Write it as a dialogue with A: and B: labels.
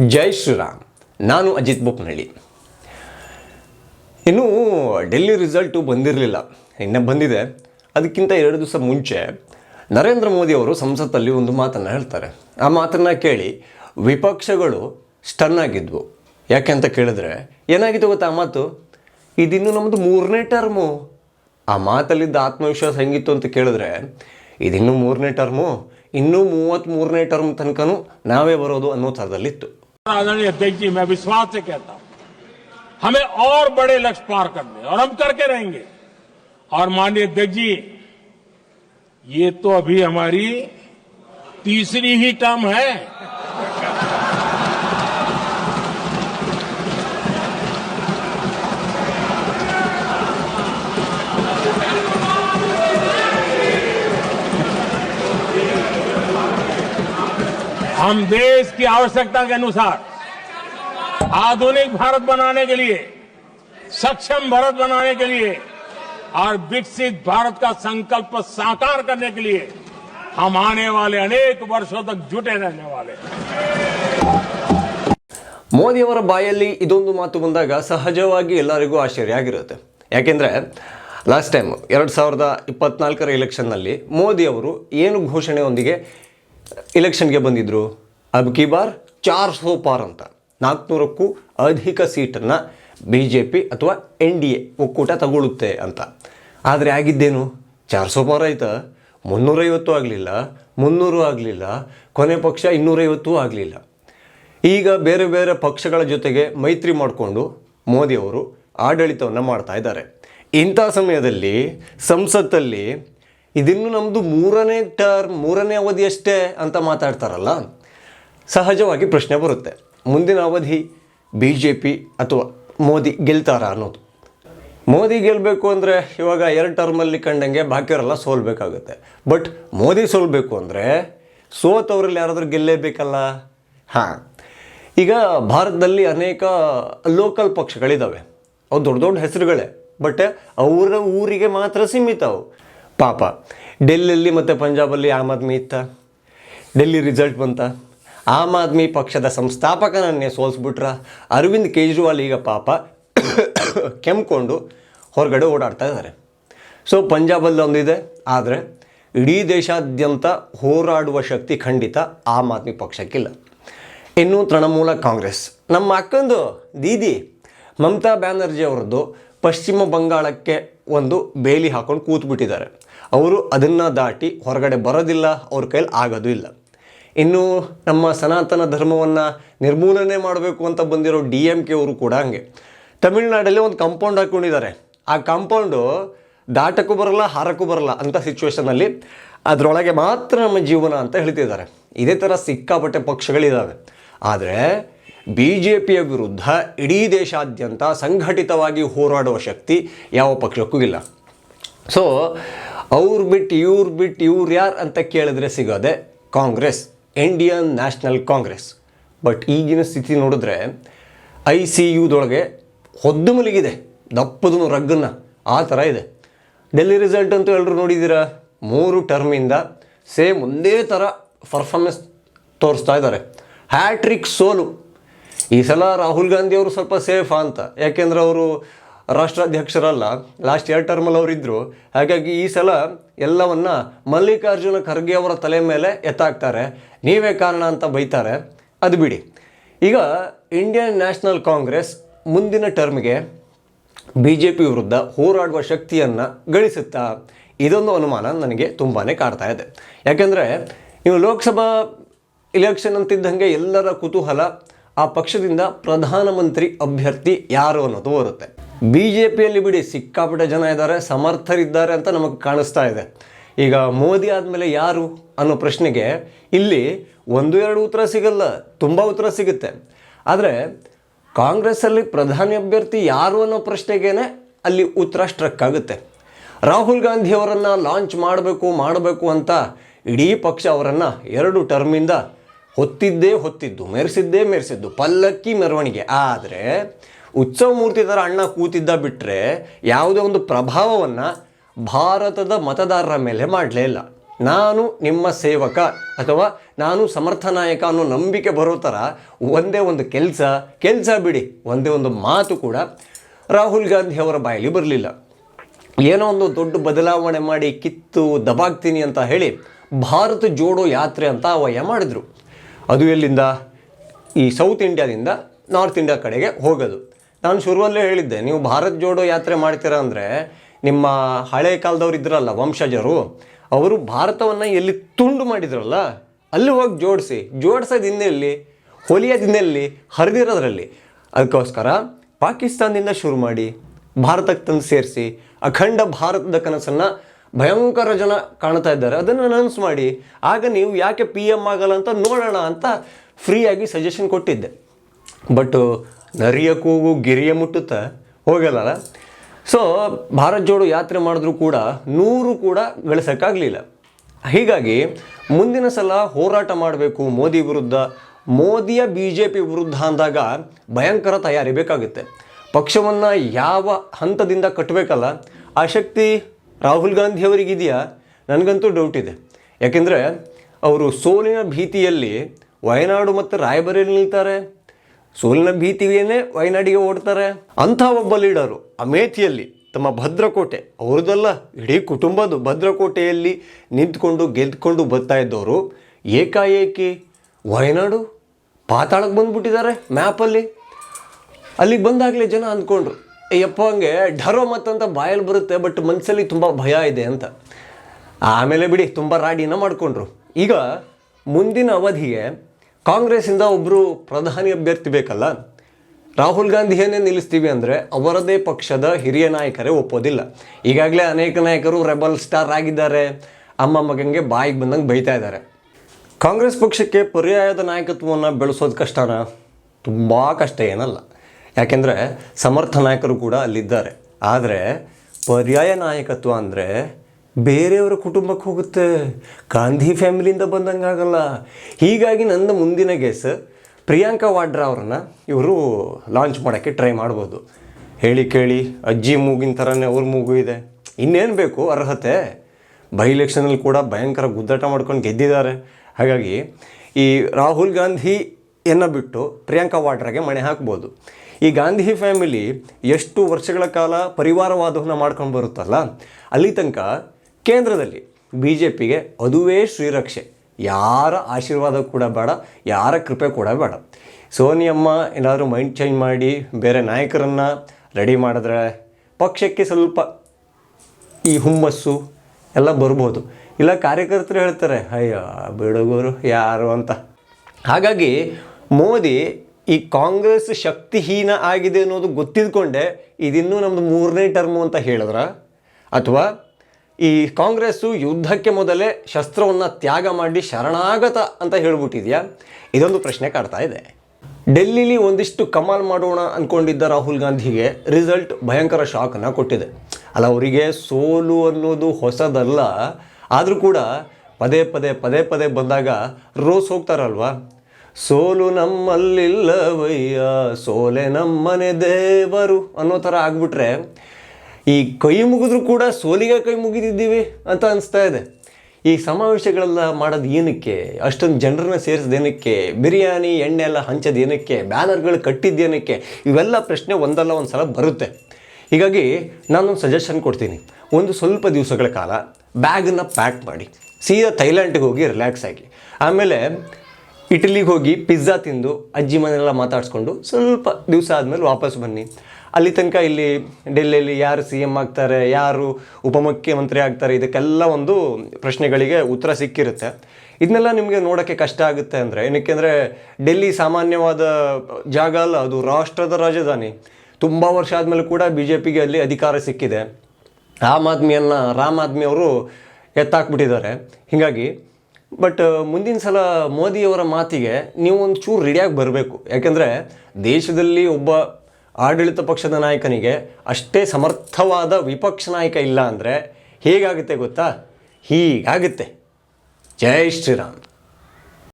A: ಜೈ ಶ್ರೀರಾಮ್. ನಾನು ಅಜಿತ್ ಬೊಪ್ಪನಹಳ್ಳಿ ಇನ್ನೂ ಡೆಲ್ಲಿ ರಿಸಲ್ಟು ಬಂದಿರಲಿಲ್ಲ. ಇನ್ನು ಬಂದಿದೆ. ಅದಕ್ಕಿಂತ ಎರಡು ದಿವಸ ಮುಂಚೆ ನರೇಂದ್ರ ಮೋದಿ ಅವರು ಸಂಸತ್ತಲ್ಲಿ ಒಂದು ಮಾತನ್ನು ಹೇಳ್ತಾರೆ. ಆ ಮಾತನ್ನು ಕೇಳಿ ವಿಪಕ್ಷಗಳು ಸ್ಟನ್ ಆಗಿದ್ವು. ಯಾಕೆ ಅಂತ ಕೇಳಿದ್ರೆ, ಏನಾಗಿತ್ತು ಗೊತ್ತಾ ಆ ಮಾತು? ಇದಿನ್ನು ನಮ್ಮದು ಮೂರನೇ ಟರ್ಮು. ಆ ಮಾತಲ್ಲಿದ್ದ ಆತ್ಮವಿಶ್ವಾಸ ಹೆಂಗಿತ್ತು ಅಂತ ಕೇಳಿದ್ರೆ, ಇದಿನ್ನೂ ಮೂರನೇ ಟರ್ಮು, ಇನ್ನೂ ಮೂವತ್ತ್ಮೂರನೇ ಟರ್ಮ್ ತನಕನೂ ನಾವೇ ಬರೋದು ಅನ್ನೋ ಥರದಲ್ಲಿತ್ತು.
B: आदरणीय अध्यक्ष जी, मैं विश्वास से कहता हूँ, हमें और बड़े लक्ष्य पार करने और हम करके रहेंगे। और माननीय अध्यक्ष जी, ये तो अभी हमारी तीसरी ही टर्म है। हम देश की आवश्यकता के अनुसार आधुनिक भारत बनाने के लिए सक्षम भारत बनाने के लिए और विकसित भारत का संकल्प साकार करने के लिए हम आने वाले अनेक वर्षों तक जुटे रहने वाले हैं
A: ಮೋದಿಯವರ ಬಾಯಲ್ಲಿ ಇದೊಂದು ಮಾತು ಬಂದಾಗ ಸಹಜವಾಗಿ ಎಲ್ಲರಿಗೂ ಆಶ್ಚರ್ಯ ಆಗಿರುತ್ತೆ ಯಾಕೆಂದರೆ ಲಾಸ್ಟ್ ಟೈಮ್ ಎರಡು ಸಾವಿರದ ಇಪ್ಪತ್ನಾಲ್ಕರ ಇಲೆಕ್ಷನ್ನಲ್ಲಿ ಮೋದಿ ಅವರು ಏನು ಘೋಷಣೆಯೊಂದಿಗೆ ಇಲೆಕ್ಷನ್ಗೆ ಬಂದಿದ್ದರು ಅಬ್ ಕಿ ಬಾರ್ ಚಾರ್ ಸೋ ಪಾರ್ ಅಂತ. ನಾಲ್ಕುನೂರಕ್ಕೂ ಅಧಿಕ ಸೀಟನ್ನು ಬಿ ಜೆ ಪಿ ಅಥವಾ ಎನ್ ಡಿ ಎ ಒಕ್ಕೂಟ ತಗೊಳ್ಳುತ್ತೆ ಅಂತ. ಆದರೆ ಆಗಿದ್ದೇನು? ಚಾರ್ ಸೋ ಪಾರ್ ಆಯ್ತಾ? ಮುನ್ನೂರೈವತ್ತು ಆಗಲಿಲ್ಲ, ಮುನ್ನೂರು ಆಗಲಿಲ್ಲ, ಕೊನೆ ಪಕ್ಷ ಇನ್ನೂರೈವತ್ತೂ ಆಗಲಿಲ್ಲ. ಈಗ ಬೇರೆ ಬೇರೆ ಪಕ್ಷಗಳ ಜೊತೆಗೆ ಮೈತ್ರಿ ಮಾಡಿಕೊಂಡು ಮೋದಿಯವರು ಆಡಳಿತವನ್ನು ಮಾಡ್ತಾ ಇದ್ದಾರೆ. ಇಂಥ ಸಮಯದಲ್ಲಿ ಸಂಸತ್ತಲ್ಲಿ ಇದಿನ್ನು ನಮ್ಮದು ಮೂರನೇ ಟರ್ಮ್, ಮೂರನೇ ಅವಧಿ ಅಷ್ಟೇ ಅಂತ ಮಾತಾಡ್ತಾರಲ್ಲ, ಸಹಜವಾಗಿ ಪ್ರಶ್ನೆ ಬರುತ್ತೆ. ಮುಂದಿನ ಅವಧಿ ಬಿ ಜೆ ಪಿ ಅಥವಾ ಮೋದಿ ಗೆಲ್ತಾರ ಅನ್ನೋದು. ಮೋದಿ ಗೆಲ್ಲಬೇಕು ಅಂದರೆ ಇವಾಗ ಎರಡು ಟರ್ಮಲ್ಲಿ ಕಂಡಂಗೆ ಬಾಕಿಯವರೆಲ್ಲ ಸೋಲ್ಬೇಕಾಗುತ್ತೆ. ಬಟ್ ಮೋದಿ ಸೋಲ್ಬೇಕು ಅಂದರೆ ಸೋತವರಲ್ಲಿ ಯಾರಾದರೂ ಗೆಲ್ಲೇಬೇಕಲ್ಲ? ಹಾಂ. ಈಗ ಭಾರತದಲ್ಲಿ ಅನೇಕ ಲೋಕಲ್ ಪಕ್ಷಗಳಿದ್ದಾವೆ ಅವು ದೊಡ್ಡ ದೊಡ್ಡ ಹೆಸರುಗಳೇ. ಬಟ್ ಅವರ ಊರಿಗೆ ಮಾತ್ರ ಸೀಮಿತ ಅವು. ಪಾಪ. ಡೆಲ್ಲಿಯಲ್ಲಿ ಮತ್ತು ಪಂಜಾಬಲ್ಲಿ ಆಮ್ ಆದ್ಮಿ ಇತ್ತ? ಡೆಲ್ಲಿ ರಿಸಲ್ಟ್ ಬಂತ? ಆಮ್ ಆದ್ಮಿ ಪಕ್ಷದ ಸಂಸ್ಥಾಪಕನನ್ನೇ ಸೋಲ್ಸ್ಬಿಟ್ರ? ಅರವಿಂದ್ ಕೇಜ್ರಿವಾಲ್ ಈಗ ಪಾಪ ಕೆಮ್ಕೊಂಡು ಹೊರಗಡೆ ಓಡಾಡ್ತಾ ಇದ್ದಾರೆ ಸೊ ಪಂಜಾಬಲ್ಲಿ ಒಂದಿದೆ. ಆದರೆ ಇಡೀ ದೇಶಾದ್ಯಂತ ಹೋರಾಡುವ ಶಕ್ತಿ ಖಂಡಿತ ಆಮ್ ಆದ್ಮಿ ಪಕ್ಷಕ್ಕಿಲ್ಲ. ಇನ್ನು ತೃಣಮೂಲ ಕಾಂಗ್ರೆಸ್. ನಮ್ಮ ಅಕ್ಕಂದು ದೀದಿ ಮಮತಾ ಬ್ಯಾನರ್ಜಿ ಅವರದ್ದು ಪಶ್ಚಿಮ ಬಂಗಾಳಕ್ಕೆ ಒಂದು ಬೇಲಿ ಹಾಕೊಂಡು ಕೂತ್ಬಿಟ್ಟಿದ್ದಾರೆ. ಅವರು ಅದನ್ನು ದಾಟಿ ಹೊರಗಡೆ ಬರೋದಿಲ್ಲ, ಅವ್ರ ಕೈಲಿ ಆಗೋದು ಇಲ್ಲ. ಇನ್ನು ನಮ್ಮ ಸನಾತನ ಧರ್ಮವನ್ನು ನಿರ್ಮೂಲನೆ ಮಾಡಬೇಕು ಅಂತ ಬಂದಿರೋ ಡಿ ಎಂ ಕೆ ಅವರು ಕೂಡ ಹಂಗೆ. ತಮಿಳ್ನಾಡಲ್ಲಿ ಒಂದು ಕಾಂಪೌಂಡ್ ಹಾಕ್ಕೊಂಡಿದ್ದಾರೆ ಆ ಕಾಂಪೌಂಡು ದಾಟಕ್ಕೂ ಬರಲ್ಲ, ಹಾರಕ್ಕೂ ಬರಲ್ಲ ಅಂತ ಸಿಚುವೇಶನಲ್ಲಿ ಅದರೊಳಗೆ ಮಾತ್ರ ನಮ್ಮ ಜೀವನ ಅಂತ ಹೇಳ್ತಿದ್ದಾರೆ. ಇದೇ ಥರ ಸಿಕ್ಕಾಪಟ್ಟೆ ಪಕ್ಷಗಳಿದ್ದಾವೆ ಆದರೆ ಬಿ ಜೆ ಪಿಯ ವಿರುದ್ಧ ಇಡೀ ದೇಶಾದ್ಯಂತ ಸಂಘಟಿತವಾಗಿ ಹೋರಾಡುವ ಶಕ್ತಿ ಯಾವ ಪಕ್ಷಕ್ಕೂ ಇಲ್ಲ. ಸೊ ಅವ್ರು ಬಿಟ್ಟು ಇವ್ರು ಬಿಟ್ಟು ಇವ್ರು ಯಾರು ಅಂತ ಕೇಳಿದ್ರೆ ಸಿಗೋದೆ Congress Indian National Congress but ಈಗಿನ ಸ್ಥಿತಿ ನೋಡಿದ್ರೆ ಐ ಸಿ ಯುದೊಳಗೆ ಹೊದ್ದು ಮಲಗಿದೆ. ದಪ್ಪದನು ರಗ್ಗನ್ನು. ಆ ಥರ ಇದೆ. ಡೆಲ್ಲಿ ರಿಸಲ್ಟ್ ಅಂತೂ ಎಲ್ಲರೂ ನೋಡಿದ್ದೀರಾ? ಮೂರು ಟರ್ಮಿಂದ ಸೇಮ್ ಒಂದೇ ಥರ ಪರ್ಫಾರ್ಮೆನ್ಸ್ ತೋರಿಸ್ತಾ ಇದ್ದಾರೆ. ಹ್ಯಾಟ್ರಿಕ್ ಸೋಲು. ಈ ಸಲ ರಾಹುಲ್ ಗಾಂಧಿ ಅವರು ಸ್ವಲ್ಪ ಸೇಫ್ ಅಂತ. ಯಾಕೆಂದರೆ ಅವರು ರಾಷ್ಟ್ರಾಧ್ಯಕ್ಷರಲ್ಲ. ಲಾಸ್ಟ್ ಎರಡು ಟರ್ಮಲ್ಲಿ ಅವರು ಇದ್ದರು ಹಾಗಾಗಿ ಈ ಸಲ ಎಲ್ಲವನ್ನು ಮಲ್ಲಿಕಾರ್ಜುನ ಖರ್ಗೆ ಅವರ ತಲೆ ಮೇಲೆ ಎತ್ತಾಕ್ತಾರೆ. ನೀವೇ ಕಾರಣ ಅಂತ ಬೈತಾರೆ. ಅದು ಬಿಡಿ. ಈಗ ಇಂಡಿಯನ್ ನ್ಯಾಷನಲ್ ಕಾಂಗ್ರೆಸ್ ಮುಂದಿನ ಟರ್ಮ್ಗೆ ಬಿ ಜೆ ಪಿ ವಿರುದ್ಧ ಹೋರಾಡುವ ಶಕ್ತಿಯನ್ನು ಗಳಿಸುತ್ತಾ ಇದೊಂದು ಅನುಮಾನ ನನಗೆ ತುಂಬಾ ಕಾಡ್ತಾ ಇದೆ. ಯಾಕೆಂದರೆ ನೀವು ಲೋಕಸಭಾ ಇಲೆಕ್ಷನ್ ಅಂತಿದ್ದಂಗೆ ಎಲ್ಲರ ಕುತೂಹಲ ಆ ಪಕ್ಷದಿಂದ ಪ್ರಧಾನಮಂತ್ರಿ ಅಭ್ಯರ್ಥಿ ಯಾರು ಅನ್ನೋದು ಬರುತ್ತೆ. ಬಿ ಜೆ ಪಿಯಲ್ಲಿ ಬಿಡಿ ಸಿಕ್ಕಾಪಟ್ಟೆ ಜನ ಇದ್ದಾರೆ, ಸಮರ್ಥರಿದ್ದಾರೆ ಅಂತ ನಮಗೆ ಕಾಣಿಸ್ತಾ ಇದೆ. ಈಗ ಮೋದಿ ಆದಮೇಲೆ ಯಾರು ಅನ್ನೋ ಪ್ರಶ್ನೆಗೆ ಇಲ್ಲಿ ಒಂದು, ಎರಡು ಉತ್ತರ ಸಿಗಲ್ಲ, ತುಂಬ ಉತ್ತರ ಸಿಗುತ್ತೆ. ಆದರೆ ಕಾಂಗ್ರೆಸ್ಸಲ್ಲಿ ಪ್ರಧಾನಿ ಅಭ್ಯರ್ಥಿ ಯಾರು ಅನ್ನೋ ಪ್ರಶ್ನೆಗೇನೆ ಅಲ್ಲಿ ಉತ್ತರ ಸ್ಟ್ರಕ್ ಆಗುತ್ತೆ. ರಾಹುಲ್ ಗಾಂಧಿಯವರನ್ನು ಲಾಂಚ್ ಮಾಡಬೇಕು ಮಾಡಬೇಕು ಅಂತ ಇಡೀ ಪಕ್ಷ ಅವರನ್ನು ಎರಡು ಟರ್ಮಿಂದ ಹೊತ್ತಿದ್ದೇ ಹೊತ್ತಿದ್ದು, ಮೆರೆಸಿದ್ದೇ ಮೆರೆಸಿದ್ದು, ಪಲ್ಲಕ್ಕಿ ಮೆರವಣಿಗೆ. ಆದರೆ ಉತ್ಸವ ಮೂರ್ತಿ ಥರ ಅಣ್ಣ ಕೂತಿದ್ದ ಬಿಟ್ಟರೆ ಯಾವುದೇ ಒಂದು ಪ್ರಭಾವವನ್ನು ಭಾರತದ ಮತದಾರರ ಮೇಲೆ ಮಾಡಲೇ ಇಲ್ಲ. ನಾನು ನಿಮ್ಮ ಸೇವಕ ಅಥವಾ ನಾನು ಸಮರ್ಥ ನಾಯಕ ಅನ್ನೋ ನಂಬಿಕೆ ಬರೋ ಥರ ಒಂದೇ ಒಂದು ಕೆಲಸ ಕೆಲಸ ಬಿಡಿ, ಒಂದೇ ಒಂದು ಮಾತು ಕೂಡ ರಾಹುಲ್ ಗಾಂಧಿ ಅವರ ಬಾಯಲ್ಲಿ ಬರಲಿಲ್ಲ. ಏನೋ ಒಂದು ದೊಡ್ಡ ಬದಲಾವಣೆ ಮಾಡಿ ಕಿತ್ತು ದಬಾಗ್ತೀನಿ ಅಂತ ಹೇಳಿ ಭಾರತ ಜೋಡೋ ಯಾತ್ರೆ ಅಂತ ಅವಯ ಮಾಡಿದರು. ಅದು ಎಲ್ಲಿಂದ? ಈ ಸೌತ್ ಇಂಡಿಯಾದಿಂದ ನಾರ್ತ್ ಇಂಡಿಯಾ ಕಡೆಗೆ ಹೋಗೋದು. ನಾನು ಶುರುವಲ್ಲೇ ಹೇಳಿದ್ದೆ, ನೀವು ಭಾರತ್ ಜೋಡೋ ಯಾತ್ರೆ ಮಾಡ್ತೀರಾ ಅಂದರೆ ನಿಮ್ಮ ಹಳೆ ಕಾಲದವ್ರು ಇದ್ರಲ್ಲ ವಂಶಜರು, ಅವರು ಭಾರತವನ್ನು ಎಲ್ಲಿ ತುಂಡು ಮಾಡಿದ್ರಲ್ಲ, ಅಲ್ಲಿ ಹೋಗಿ ಜೋಡಿಸಿ, ಜೋಡಿಸೋದು ಇನ್ನೆಲ್ಲಿ ಹೊಲಿಯೋದು ಇನ್ನೆಲ್ಲಿ ಹರಿದಿರೋದ್ರಲ್ಲಿ. ಅದಕ್ಕೋಸ್ಕರ ಪಾಕಿಸ್ತಾನದಿಂದ ಶುರು ಮಾಡಿ, ಭಾರತಕ್ಕೆ ತಂದು ಸೇರಿಸಿ, ಅಖಂಡ ಭಾರತದ ಕನಸನ್ನು ಭಯಂಕರ ಜನ ಕಾಣ್ತಾ ಇದ್ದಾರೆ. ಅದನ್ನು ಅನೌನ್ಸ್ ಮಾಡಿ, ಆಗ ನೀವು ಯಾಕೆ ಪಿ ಎಂ ಆಗಲ್ಲ ಅಂತ ನೋಡೋಣ ಅಂತ ಫ್ರೀಯಾಗಿ ಸಜೆಷನ್ ಕೊಟ್ಟಿದ್ದೆ. ಬಟ್ ನರಿಯ ಕೂಗು ಗಿರಿಯ ಮುಟ್ಟುತ್ತ ಹೋಗಲ್ಲ ಸೊ ಭಾರತ್ ಜೋಡು ಯಾತ್ರೆ ಮಾಡಿದ್ರೂ ಕೂಡ ನೂರು ಕೂಡ ಗಳಿಸೋಕ್ಕಾಗಲಿಲ್ಲ. ಹೀಗಾಗಿ ಮುಂದಿನ ಸಲ ಹೋರಾಟ ಮಾಡಬೇಕು ಮೋದಿ ವಿರುದ್ಧ. ಮೋದಿಯ ಬಿ ಜೆ ಪಿ ವಿರುದ್ಧ ಅಂದಾಗ ಭಯಂಕರ ತಯಾರಿ ಬೇಕಾಗುತ್ತೆ. ಪಕ್ಷವನ್ನು ಯಾವ ಹಂತದಿಂದ ಕಟ್ಟಬೇಕಲ್ಲ? ಆ ಶಕ್ತಿ ರಾಹುಲ್ ಗಾಂಧಿಯವರಿಗಿದೆಯಾ ನನಗಂತೂ ಡೌಟ್ ಇದೆ. ಯಾಕೆಂದರೆ ಅವರು ಸೋಲಿನ ಭೀತಿಯಲ್ಲಿ ವಯನಾಡು ಮತ್ತು ರಾಯಬರೇಲಿ ನಿಲ್ತಾರೆ. ಸೋಲಿನ ಭೀತಿಗೇನೆ ವೈನಾಡಿಗೆ ಓಡ್ತಾರೆ. ಅಂಥ ಒಬ್ಬ ಲೀಡರು ಅಮೇಥಿಯಲ್ಲಿ ತಮ್ಮ ಭದ್ರಕೋಟೆ, ಅವ್ರದ್ದಲ್ಲ, ಇಡೀ ಕುಟುಂಬದ್ದು ಭದ್ರಕೋಟೆಯಲ್ಲಿ ನಿಂತ್ಕೊಂಡು ಗೆದ್ಕೊಂಡು ಬರ್ತಾ ಇದ್ದವರು ಏಕಾಏಕಿ ವಯನಾಡು ಪಾತಾಳಕ್ಕೆ ಬಂದ್ಬಿಟ್ಟಿದ್ದಾರೆ ಮ್ಯಾಪಲ್ಲಿ. ಅಲ್ಲಿಗೆ ಬಂದಾಗಲೇ ಜನ ಅಂದ್ಕೊಂಡ್ರು, ಅಯ್ಯಪ್ಪ, ಹಂಗೆ ಢರೋ ಮತ್ತಂತ ಬಾಯಲ್ಲಿ ಬರುತ್ತೆ, ಬಟ್ ಮನಸ್ಸಲ್ಲಿ ತುಂಬ ಭಯ ಇದೆ ಅಂತ. ಆಮೇಲೆ ಬಿಡಿ, ತುಂಬ ರಾಡಿನ ಮಾಡಿಕೊಂಡ್ರು. ಈಗ ಮುಂದಿನ ಅವಧಿಗೆ ಕಾಂಗ್ರೆಸ್ಸಿಂದ ಒಬ್ಬರು ಪ್ರಧಾನಿ ಅಭ್ಯರ್ಥಿ ಬೇಕಲ್ಲ? ರಾಹುಲ್ ಗಾಂಧಿಯನ್ನೇ ನಿಲ್ಲಿಸ್ತೀವಿ ಅಂದರೆ ಅವರದೇ ಪಕ್ಷದ ಹಿರಿಯ ನಾಯಕರೇ ಒಪ್ಪೋದಿಲ್ಲ. ಈಗಾಗಲೇ ಅನೇಕ ನಾಯಕರು ರೆಬಲ್ ಸ್ಟಾರ್ ಆಗಿದ್ದಾರೆ. ಅಮ್ಮ ಮಗನಿಗೆ ಬಾಯಿಗೆ ಬಂದಂಗೆ ಬೈತಾ ಇದ್ದಾರೆ. ಕಾಂಗ್ರೆಸ್ ಪಕ್ಷಕ್ಕೆ ಪರ್ಯಾಯದ ನಾಯಕತ್ವವನ್ನು ಬೆಳೆಸೋದು ಕಷ್ಟನ? ತುಂಬ ಕಷ್ಟ ಏನಲ್ಲ. ಯಾಕೆಂದರೆ ಸಮರ್ಥ ನಾಯಕರು ಕೂಡ ಅಲ್ಲಿದ್ದಾರೆ. ಆದರೆ ಪರ್ಯಾಯ ನಾಯಕತ್ವ ಅಂದರೆ ಬೇರೆಯವರ ಕುಟುಂಬಕ್ಕೆ ಹೋಗುತ್ತೆ. ಗಾಂಧಿ ಫ್ಯಾಮಿಲಿಯಿಂದ ಬಂದಂಗೆ ಆಗಲ್ಲ. ಹೀಗಾಗಿ ನನ್ನ ಮುಂದಿನ ಗೆಸ್ ಪ್ರಿಯಾಂಕಾ ವಾಡ್ರಾ ಅವ್ರನ್ನ ಇವರು ಲಾಂಚ್ ಮಾಡೋಕ್ಕೆ ಟ್ರೈ ಮಾಡ್ಬೋದು. ಹೇಳಿ ಕೇಳಿ, ಅಜ್ಜಿ ಮೂಗಿನ ಥರನೇ ಅವ್ರ ಮೂಗು ಇದೆ. ಇನ್ನೇನು ಬೇಕು, ಅರ್ಹತೆ? ಬೈ ಎಲೆಕ್ಷನಲ್ಲಿ ಕೂಡ ಭಯಂಕರ ಗುದ್ದಾಟ ಮಾಡ್ಕೊಂಡು ಗೆದ್ದಿದ್ದಾರೆ. ಹಾಗಾಗಿ ಈ ರಾಹುಲ್ ಗಾಂಧಿಯನ್ನು ಬಿಟ್ಟು ಪ್ರಿಯಾಂಕಾ ವಾಡ್ರಾಗೆ ಮಣೆ ಹಾಕ್ಬೋದು. ಈ ಗಾಂಧಿ ಫ್ಯಾಮಿಲಿ ಎಷ್ಟು ವರ್ಷಗಳ ಕಾಲ ಪರಿವಾರವಾದವನ್ನು ಮಾಡ್ಕೊಂಡು ಬರುತ್ತಲ್ಲ, ಅಲ್ಲಿ ತನಕ ಕೇಂದ್ರದಲ್ಲಿ ಬಿ ಜೆ ಪಿಗೆ ಅದುವೇ ಶ್ರೀರಕ್ಷೆ. ಯಾರ ಆಶೀರ್ವಾದ ಕೂಡ ಬೇಡ, ಯಾರ ಕೃಪೆ ಕೂಡ ಬೇಡ. ಸೋನಿಯಮ್ಮ ಏನಾದರೂ ಮೈಂಡ್ ಚೇಂಜ್ ಮಾಡಿ, ಬೇರೆ ನಾಯಕರನ್ನು ರೆಡಿ ಮಾಡಿದ್ರೆ ಪಕ್ಷಕ್ಕೆ ಸ್ವಲ್ಪ ಈ ಹುಮ್ಮಸ್ಸು ಎಲ್ಲ ಬರ್ಬೋದು. ಇಲ್ಲ ಕಾರ್ಯಕರ್ತರು ಹೇಳ್ತಾರೆ, ಅಯ್ಯೋ, ಬಿಡುಗರು ಯಾರು ಅಂತ. ಹಾಗಾಗಿ ಮೋದಿ ಈ ಕಾಂಗ್ರೆಸ್ ಶಕ್ತಿಹೀನ ಆಗಿದೆ ಅನ್ನೋದು ಗೊತ್ತಿದ್ಕೊಂಡೆ, ಇದಿನ್ನೂ ನಮ್ಮದು ಮೂರನೇ ಟರ್ಮು ಅಂತ ಹೇಳಿದ್ರ, ಅಥವಾ ಈ ಕಾಂಗ್ರೆಸ್ಸು ಯುದ್ಧಕ್ಕೆ ಮೊದಲೇ ಶಸ್ತ್ರವನ್ನು ತ್ಯಾಗ ಮಾಡಿ ಶರಣಾಗತ ಅಂತ ಹೇಳ್ಬಿಟ್ಟಿದೆಯಾ? ಇದೊಂದು ಪ್ರಶ್ನೆ ಕಾಡ್ತಾ ಇದೆ. ಡೆಲ್ಲಿಲಿ ಒಂದಿಷ್ಟು ಕಮಾಲ್ ಮಾಡೋಣ ಅಂದ್ಕೊಂಡಿದ್ದ ರಾಹುಲ್ ಗಾಂಧಿಗೆ ರಿಸಲ್ಟ್ ಭಯಂಕರ ಶಾಕನ್ನು ಕೊಟ್ಟಿದೆ. ಅಲ್ಲ, ಅವರಿಗೆ ಸೋಲು ಅನ್ನೋದು ಹೊಸದಲ್ಲ. ಆದರೂ ಕೂಡ ಪದೇ ಪದೇ ಪದೇ ಪದೇ ಬಂದಾಗ ರೋಸ್ ಹೋಗ್ತಾರಲ್ವಾ? ಸೋಲು ನಮ್ಮಲ್ಲಿಲ್ಲವಯ್ಯ, ಸೋಲೆ ನಮ್ಮನೆ ದೇವರು ಅನ್ನೋ ಥರ ಆಗ್ಬಿಟ್ರೆ ಈ ಕೈ ಮುಗಿದ್ರು ಕೂಡ ಸೋಲಿಗೆ ಕೈ ಮುಗಿದಿದ್ದೀವಿ ಅಂತ ಅನಿಸ್ತಾ ಇದೆ. ಈ ಸಮಾವೇಶಗಳೆಲ್ಲ ಮಾಡೋದು ಏನಕ್ಕೆ? ಅಷ್ಟೊಂದು ಜನರನ್ನ ಸೇರಿಸ್ದೇನಕ್ಕೆ ಬಿರಿಯಾನಿ, ಎಣ್ಣೆ ಎಲ್ಲ ಹಂಚೋದು ಏನಕ್ಕೆ? ಬ್ಯಾನರ್ಗಳು ಕಟ್ಟಿದ್ದೇನಕ್ಕೆ ಇವೆಲ್ಲ ಪ್ರಶ್ನೆ ಒಂದಲ್ಲ ಒಂದು ಸಲ ಬರುತ್ತೆ. ಹೀಗಾಗಿ ನಾನೊಂದು ಸಜೆಷನ್ ಕೊಡ್ತೀನಿ. ಒಂದು ಸ್ವಲ್ಪ ದಿವಸಗಳ ಕಾಲ ಬ್ಯಾಗನ್ನು ಪ್ಯಾಕ್ ಮಾಡಿ, ಸೀದಾ ಥೈಲ್ಯಾಂಡ್ಗೆ ಹೋಗಿ ರಿಲ್ಯಾಕ್ಸ್ ಆಗಿ. ಆಮೇಲೆ ಇಟಲಿಗೆ ಹೋಗಿ ಪಿಜ್ಜಾ ತಿಂದು ಅಜ್ಜಿ ಮನೆಯೆಲ್ಲ ಮಾತಾಡಿಸ್ಕೊಂಡು ಸ್ವಲ್ಪ ದಿವಸ ಆದಮೇಲೆ ವಾಪಸ್ ಬನ್ನಿ. ಅಲ್ಲಿ ತನಕ ಇಲ್ಲಿ ಡೆಲ್ಲಿಯಲ್ಲಿ ಯಾರು ಸಿ ಎಂ ಆಗ್ತಾರೆ, ಯಾರು ಉಪಮುಖ್ಯಮಂತ್ರಿ ಆಗ್ತಾರೆ, ಇದಕ್ಕೆಲ್ಲ ಒಂದು ಪ್ರಶ್ನೆಗಳಿಗೆ ಉತ್ತರ ಸಿಕ್ಕಿರುತ್ತೆ. ಇದನ್ನೆಲ್ಲ ನಿಮಗೆ ನೋಡೋಕ್ಕೆ ಕಷ್ಟ ಆಗುತ್ತೆ ಅಂದರೆ, ಏನಕ್ಕೆ ಅಂದರೆ ಡೆಲ್ಲಿ ಸಾಮಾನ್ಯವಾದ ಜಾಗ ಅಲ್ಲ, ಅದು ರಾಷ್ಟ್ರದ ರಾಜಧಾನಿ. ತುಂಬ ವರ್ಷ ಆದಮೇಲೆ ಕೂಡ ಬಿ ಜೆ ಪಿಗೆ ಅಲ್ಲಿ ಅಧಿಕಾರ ಸಿಕ್ಕಿದೆ. ಆಮ್ ಆದ್ಮಿಯನ್ನು, ರಾಮ್ ಆದ್ಮಿ ಅವರು ಎತ್ತಾಕ್ಬಿಟ್ಟಿದ್ದಾರೆ. ಹೀಗಾಗಿ, ಬಟ್ ಮುಂದಿನ ಸಲ ಮೋದಿಯವರ ಮಾತಿಗೆ ನೀವು ಒಂದು ಚೂರು ರೆಡಿಯಾಗಿ ಬರಬೇಕು. ಯಾಕೆಂದರೆ ದೇಶದಲ್ಲಿ ಒಬ್ಬ ಆಡಳಿತ ಪಕ್ಷದ ನಾಯಕನಿಗೆ ಅಷ್ಟೇ ಸಮರ್ಥವಾದ ವಿಪಕ್ಷ ನಾಯಕ ಇಲ್ಲ ಅಂದರೆ ಹೇಗಾಗುತ್ತೆ ಗೊತ್ತಾ? ಹೀಗಾಗುತ್ತೆ. ಜೈ ಶ್ರೀರಾಮ್.